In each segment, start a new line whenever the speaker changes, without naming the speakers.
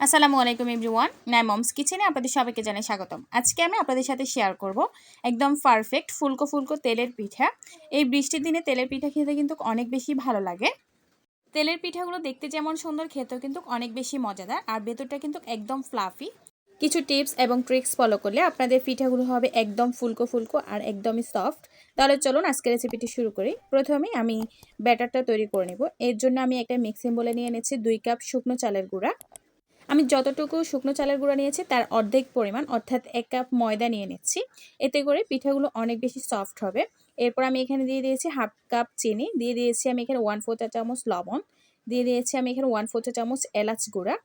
আসসালামু আলাইকুম এভরিওয়ান নাই মমস কিচেনে আপনাদের সবাইকে জানাই স্বাগতম। আজকে আমি আপনাদের সাথে শেয়ার করব একদম পারফেক্ট ফুলকো ফুলকো তেলের পিঠা। এই বৃষ্টির দিনে তেলের পিঠা খেতে কিন্তু অনেক বেশি ভালো লাগে। তেলের পিঠাগুলো দেখতে যেমন সুন্দর, খেতেও কিন্তু অনেক বেশি মজাদার আর ভেতরটা কিন্তু একদম ফ্লাফি কিছু টিপস এবং ট্রিক্স ফলো করলে আপনাদের পিঠাগুলো হবে একদম ফুলকো ফুলকো আর একদমই সফট তাহলে চলুন আজকে রেসিপিটি শুরু করি। প্রথমে আমি ব্যাটারটা তৈরি করে নেব। এর জন্য আমি একটা মিক্সিং বলে নিয়ে এনেছি দুই কাপ শুকনো চালের গুঁড়া। আমি যতটুকু শুকনো চালের গুঁড়া নিয়েছি, তার অর্ধেক পরিমাণ, অর্থাৎ এক কাপ ময়দা নিয়ে নিচ্ছি। এতে করে পিঠাগুলো অনেক বেশি সফট হবে। এরপর আমি এখানে দিয়ে দিয়েছি হাফ কাপ চিনি, দিয়ে দিয়েছি আমি এখানে ওয়ান ফোর চা চামচ লবণ, দিয়ে দিয়েছি আমি এখানে ওয়ান ফোর চা চামচ এলাচ গুঁড়া।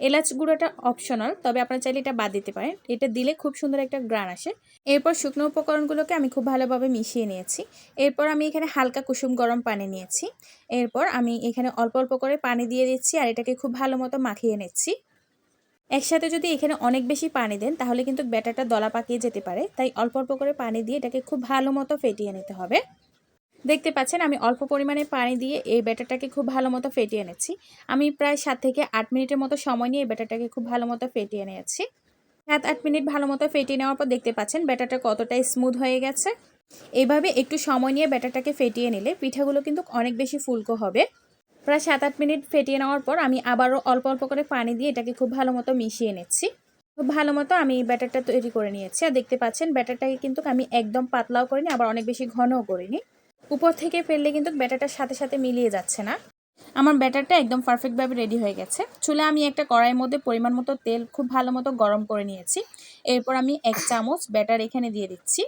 এলাচ গুঁড়োটা অপশনাল তবে আপনারা চাইলে এটা বাদ দিতে পারেন। এটা দিলে খুব সুন্দর একটা গ্রান আসে। এরপর শুকনো উপকরণগুলোকে আমি খুব ভালোভাবে মিশিয়ে নিয়েছি। এরপর আমি এখানে হালকা কুসুম গরম পানি নিয়েছি। এরপর আমি এখানে অল্প অল্প করে পানি দিয়ে দিচ্ছি আর এটাকে খুব ভালো মতো মাখিয়ে নিচ্ছি। একসাথে যদি এখানে অনেক বেশি পানি দেন, তাহলে কিন্তু ব্যাটারটা দলা পাকিয়ে যেতে পারে। তাই অল্প অল্প করে পানি দিয়ে এটাকে খুব ভালো মতো ফেটিয়ে নিতে হবে। দেখতে পাচ্ছেন, আমি অল্প পরিমাণে পানি দিয়ে এই ব্যাটারটাকে খুব ভালো মতো ফেটিয়ে নিচ্ছি। আমি প্রায় সাত থেকে আট মিনিটের মতো সময় নিয়ে এই ব্যাটারটাকে খুব ভালো মতো ফেটিয়ে নিয়েছি। সাত আট মিনিট ভালো মতো ফেটিয়ে নেওয়ার পর দেখতে পাচ্ছেন, ব্যাটারটা কতটাই স্মুথ হয়ে গেছে। এইভাবে একটু সময় নিয়ে ব্যাটারটাকে ফেটিয়ে নিলে পিঠাগুলো কিন্তু অনেক বেশি ফুলকো হবে। প্রায় সাত আট মিনিট ফেটিয়ে নেওয়ার পর আমি আবারও অল্প অল্প করে পানি দিয়ে এটাকে খুব ভালো মতো মিশিয়ে নিচ্ছি। খুব ভালো মতো আমি ব্যাটারটা তৈরি করে নিয়েছি। আর দেখতে পাচ্ছেন, ব্যাটারটাকে কিন্তু আমি একদম পাতলাও করিনি, আবার অনেক বেশি ঘনও করিনি। উপর থেকে ফেললে কিন্তু ব্যাটারটার সাথে সাথে মিলিয়ে যাচ্ছে না। আমার ব্যাটারটা একদম পারফেক্টভাবে রেডি হয়ে গেছে। চুলে আমি একটা কড়াইয়ের মধ্যে পরিমাণ মতো তেল খুব ভালো মতো গরম করে নিয়েছি। এরপর আমি এক চামচ ব্যাটার এখানে দিয়ে দিচ্ছি।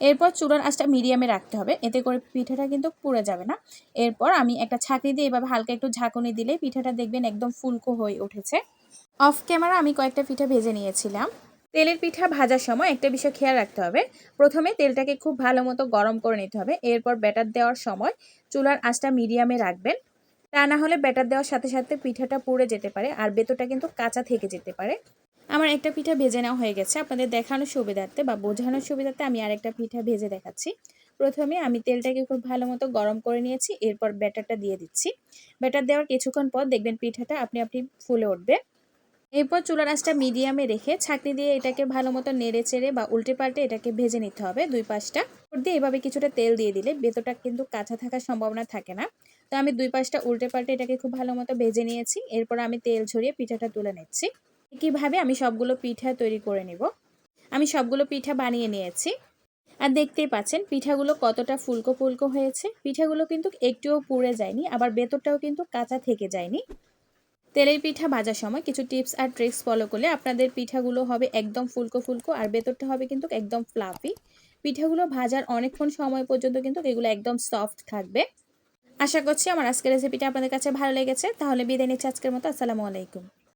এরপর চুলার আঁচটা মিডিয়ামে রাখতে হবে। এতে করে পিঠাটা কিন্তু পুড়ে যাবে না। এরপর আমি একটা ছাঁকনি দিয়ে এভাবে হালকা একটু ঝাঁকুনি দিলে পিঠাটা দেখবেন একদম ফুলকো হয়ে উঠেছে। অফ ক্যামেরা আমি কয়েকটা পিঠা ভেজে নিয়েছিলাম। তেলের পিঠা ভাজার সময় একটা বিষয় খেয়াল রাখতে হবে। প্রথমে তেলটাকে খুব ভালো মতো গরম করে নিতে হবে। এরপর ব্যাটার দেওয়ার সময় চুলার আঁচটা মিডিয়ামে রাখবেন। তা না হলে ব্যাটার দেওয়ার সাথে সাথে পিঠাটা পুড়ে যেতে পারে আর বেতোটা কিন্তু কাঁচা থেকে যেতে পারে। আমার একটা পিঠা ভেজে নেওয়া হয়ে গেছে। আপনাদের দেখানোর সুবিধার্থে বা বোঝানোর সুবিধার্থে আমি আরেকটা পিঠা ভেজে দেখাচ্ছি। প্রথমে আমি তেলটাকে খুব ভালো মতো গরম করে নিয়েছি। এরপর ব্যাটারটা দিয়ে দিচ্ছি। ব্যাটার দেওয়ার কিছুক্ষণ পর দেখবেন পিঠাটা আপনি আপনি ফুলে উঠবে। এরপর চুলার আঁচটা মিডিয়ামে রেখে ছাকনি দিয়ে এটাকে ভালো মতো নেড়ে চেড়ে বা উল্টে পাল্টে এটাকে ভেজে নিতে হবে দুই পাশটা। দিয়ে এভাবে কিছুটা তেল দিয়ে দিলে বেতোটা কিন্তু কাঁচা থাকার সম্ভাবনা থাকে না। তো আমি দুই পাশটা উল্টে পাল্টে এটাকে খুব ভালো মতো ভেজে নিয়েছি। এরপর আমি তেল ঝরিয়ে পিঠাটা তুলে নিচ্ছি। একইভাবে আমি সবগুলো পিঠা তৈরি করে নিব। আমি সবগুলো পিঠা বানিয়ে নিয়েছি। আর দেখতেই পাচ্ছেন পিঠাগুলো কতটা ফুলকো ফুলকো হয়েছে। পিঠাগুলো কিন্তু একটুও পুড়ে যায়নি, আবার বেতরটাও কিন্তু কাঁচা থেকে যায়নি। তেলের পিঠা ভাজার সময় কিছু টিপস আর ট্রিক্স ফলো করলে আপনাদের পিঠাগুলো হবে একদম ফুলকো ফুলকো আর ভেতরটা হবে কিন্তু একদম ফ্লাফি পিঠাগুলো ভাজার অনেকক্ষণ সময় পর্যন্ত কিন্তু এগুলো একদম সফট থাকবে। আশা করছি আমার আজকের রেসিপিটা আপনাদের কাছে ভালো লেগেছে। তাহলে বিদায় নিচ্ছি আজকের মতো। আসসালামু আলাইকুম।